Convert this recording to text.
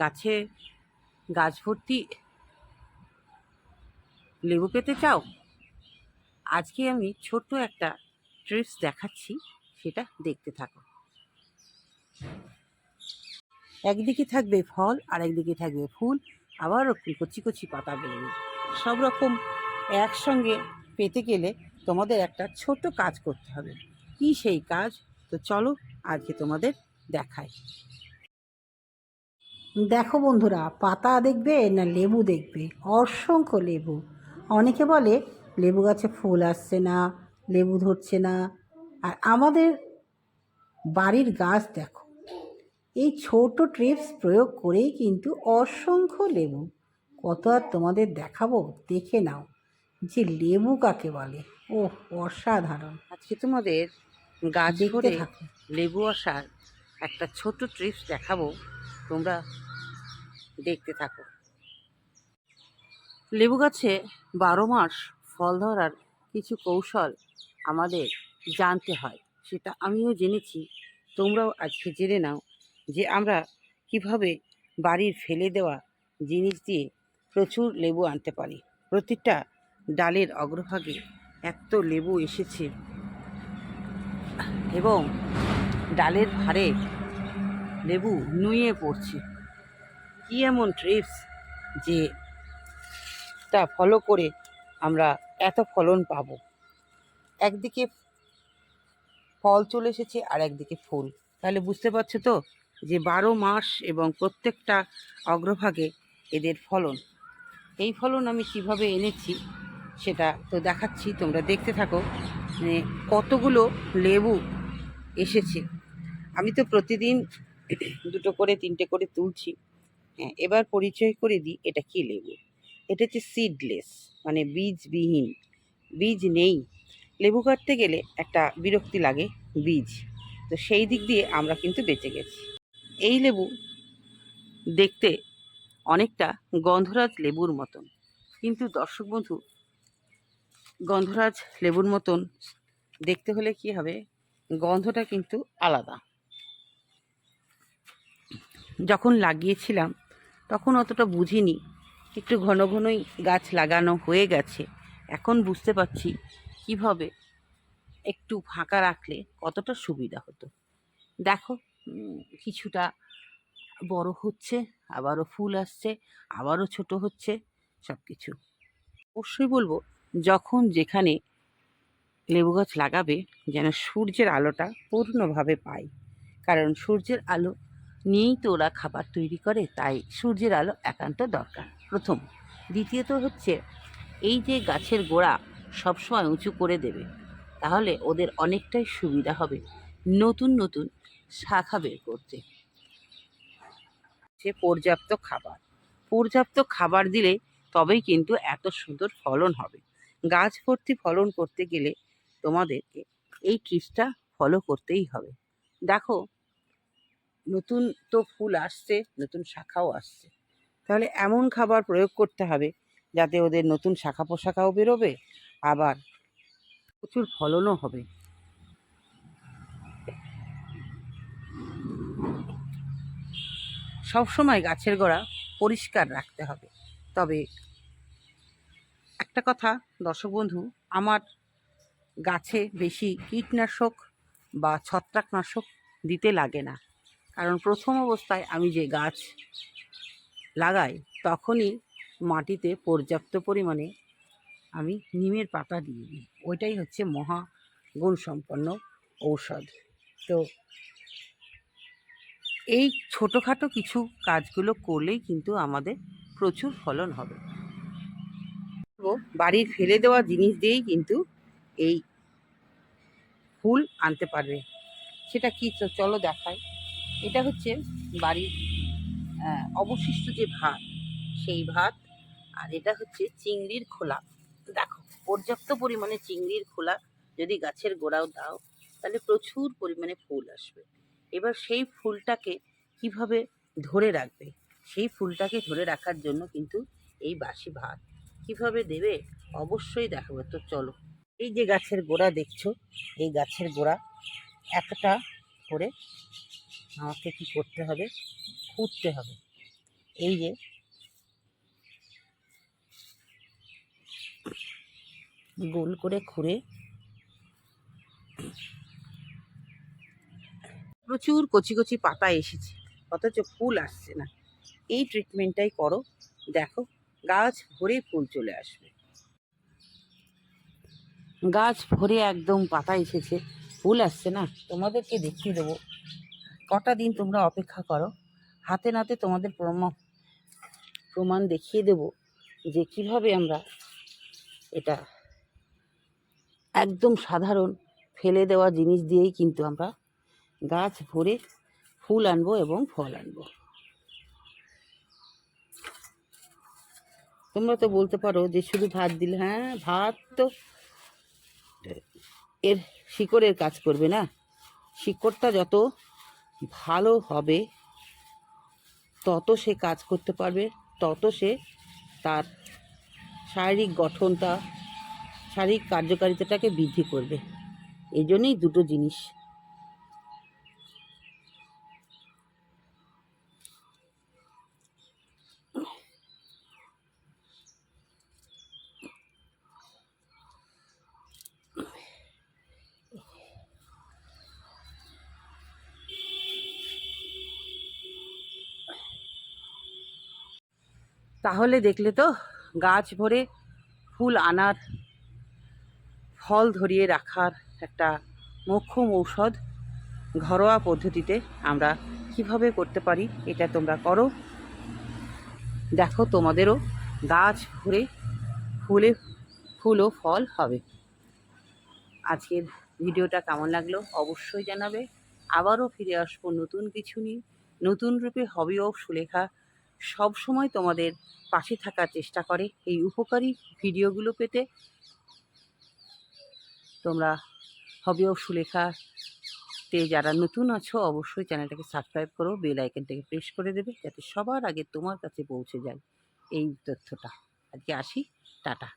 গাছে গাছ ভর্তি লেবু পেতে চাও? আজকে আমি ছোট্ট একটা ট্রিপস দেখাচ্ছি, সেটা দেখতে থাকো। একদিকে থাকবে ফল আর একদিকে থাকবে ফুল আবার কচি কচি পাতা বেরোবে সব রকম একসঙ্গে পেতে গেলে তোমাদের একটা ছোট কাজ করতে হবে। কি সেই কাজ? তো চলো আজকে তোমাদের দেখাই। দেখো বন্ধুরা পাতা দেখবে না লেবু দেখবে? অসংখ্য লেবু। অনেকে বলে লেবু গাছে ফুল আসছে না লেবু ধরছে না। আর আমাদের বাড়ির গাছ দেখো এই ছোট ট্রিপস প্রয়োগ করেই কিন্তু অসংখ্য লেবু। কত আর তোমাদের দেখাবো? দেখে নাও যে লেবু কাকে বলে। ও অসাধারণ। আজকে তোমাদের গাছ থাকো। লেবু আসার একটা ছোট ট্রিপস দেখাবো। তোমরা দেখতে থাকো। লেবু গাছে বারো মাস ফল ধরার কিছু কৌশল আমাদের জানতে হয়, সেটা আমিও জেনেছি। তোমরাও আজকে জেনে নাও যে আমরা কীভাবে বাড়ির ফেলে দেওয়া জিনিস দিয়ে প্রচুর লেবু আনতে পারি। প্রতিটা ডালের অগ্রভাগে এত লেবু এসেছে এবং ডালের ভারে লেবু নুয়ে পড়ছে। কি এমন ট্রিপস যে তা ফলো করে আমরা এত ফলন পাবো? একদিকে ফল চলে এসেছে আর একদিকে ফুল। তাহলে বুঝতে পারছ তো যে বারো মাস এবং প্রত্যেকটা অগ্রভাগে এদের ফলন। এই ফলন আমি কীভাবে এনেছি সেটা তো দেখাচ্ছি, তোমরা দেখতে থাকো। মানে কতগুলো লেবু এসেছে। আমি তো প্রতিদিন দুটো করে, তিনটে করে তুলছি। হ্যাঁ এবার পরিচয় করে দিই, এটা কি লেবু? এটা হচ্ছে সিডলেস মানে বীজবিহীন। বীজ নেই। লেবু কাটতে গেলে একটা বিরক্তি লাগে, বীজ। তো সেই দিক দিয়ে আমরা কিন্তু বেঁচে গেছি। এই লেবু দেখতে অনেকটা গন্ধরাজ লেবুর মতন। কিন্তু দর্শক বন্ধু, গন্ধরাজ লেবুর মতন দেখতে হলে কি হবে? গন্ধটা কিন্তু আলাদা। যখন লাগিয়েছিলাম তখন অতটা বুঝিনি। একটু ঘন ঘনই গাছ লাগানো হয়ে গেছে। এখন বুঝতে পারছি কীভাবে একটু ফাঁকা রাখলে কতটা সুবিধা হতো। দেখো কিছুটা বড় হচ্ছে, আবারও ফুল আসছে, আবারও ছোট হচ্ছে সব কিছু অবশ্যই বলব, যখন যেখানে লেবু গাছ লাগাবে যেন সূর্যের আলোটা পূর্ণভাবে পায় কারণ সূর্যের আলো নিয়েই তো ওরা খাবার তৈরি করে, তাই সূর্যের আলো একান্ত দরকার। প্রথম। দ্বিতীয়ত হচ্ছে, এই যে গাছের গোড়া সবসময় উঁচু করে দেবে, তাহলে ওদের অনেকটাই সুবিধা হবে নতুন নতুন শাখা বের করতে। সে পর্যাপ্ত খাবার। পর্যাপ্ত খাবার দিলে তবেই কিন্তু এত সুন্দর ফলন হবে। গাছ ভর্তি ফলন করতে গেলে তোমাদেরকে এই ট্রিপসটা ফলো করতেই হবে। দেখো নতুন তো ফুল আসছে, নতুন শাখাও আসছে। তাহলে এমন খাবার প্রয়োগ করতে হবে যাতে ওদের নতুন শাখা পোশাকাও বেরোবে, আবার প্রচুর ফলনও হবে। সবসময় গাছের গোড়া পরিষ্কার রাখতে হবে। তবে একটা কথা, দর্শক বন্ধু, আমার গাছে বেশি কীটনাশক বা ছত্রাকনাশক দিতে লাগে না। কারণ প্রথম অবস্থায় আমি যে গাছ লাগাই, তখনই মাটিতে পর্যাপ্ত পরিমাণে আমি নিমের পাতা দিয়ে দিই। ওইটাই হচ্ছে মহা গুণসম্পন্ন ঔষধ। তো এই ছোটোখাটো কিছু কাজগুলো করলেই কিন্তু আমাদের প্রচুর ফলন হবে। বাড়ির ফেলে দেওয়া জিনিস দিয়েই কিন্তু এই ফুল আনতে পারবে। সেটা কি? চলো দেখাই। এটা হচ্ছে বাড়ির অবশিষ্ট যে ভাত, সেই ভাত, আর এটা হচ্ছে চিংড়ির খোলা। দেখো, পর্যাপ্ত পরিমাণে চিংড়ির খোলা যদি গাছের গোড়াও দাও, তাহলে প্রচুর পরিমাণে ফুল আসবে। এবার সেই ফুলটাকে কীভাবে ধরে রাখবে? সেই ফুলটাকে ধরে রাখার জন্য কিন্তু এই বাসি ভাত কীভাবে দেবে? অবশ্যই দেখাবো। তো চলো, এই যে গাছের গোড়া দেখছ, এই গাছের গোড়া একটা করে আমাকে কি করতে হবে? খুঁড়তে হবে। এই যে, গোল করে খুঁড়ে প্রচুর কচি কচি পাতা এসেছে, অথচ ফুল আসছে না। এই ট্রিটমেন্টটাই করো, দেখো, গাছ ভরে ফুল চলে আসবে। গাছ ভরে একদম পাতা এসেছে, ফুল আসছে না। তোমাদেরকে দেখিয়ে দেবো। কটা দিন তোমরা অপেক্ষা করো, হাতে নাতে তোমাদের প্রমাণ প্রমাণ দেখিয়ে দেব যে কীভাবে আমরা এটা একদম সাধারণ ফেলে দেওয়া জিনিস দিয়েই কিন্তু আমরা গাছ ভরে ফুল আনব এবং ফল আনব। তোমরা তো বলতে পারো যে শুধু ভাত দিলে হ্যাঁ ভাত তো এর শিকড়ের কাজ করবে না। শিকড়টা যত ভালো হবে, তত সে কাজ করতে পারবে, তত সে তার শারীরিক গঠনটা, শারীরিক কার্যকারিতাটাকে বৃদ্ধি করবে। এই জন্যই দুটো জিনিস। তাহলে দেখলে তো গাছ ভরে ফুল আনার, ফল ধরিয়ে রাখার একটা মোক্ষম ঔষধ ঘরোয়া পদ্ধতিতে আমরা কীভাবে করতে পারি এটা তোমরা করো। দেখো তোমাদেরও গাছ ভরে ফুলে, ফুল ও ফল হবে। আজকের ভিডিওটা কেমন লাগল অবশ্যই জানাবে। আবারও ফিরে আসব নতুন কিছু নিয়ে, নতুন রূপে হবি ও সুলেখা সব সময় তোমাদের পাশে থাকার চেষ্টা করে এই উপকারী ভিডিওগুলো পেতে। তোমরা হবি ও সুলেখাতে যারা নতুন আছো, অবশ্যই চ্যানেলটাকে সাবস্ক্রাইব করো, বেল আইকনটাকে প্রেস করে দেবে যাতে সবার আগে তোমার কাছে পৌঁছে যায় এই তথ্যটা। আজকে আসি, টাটা।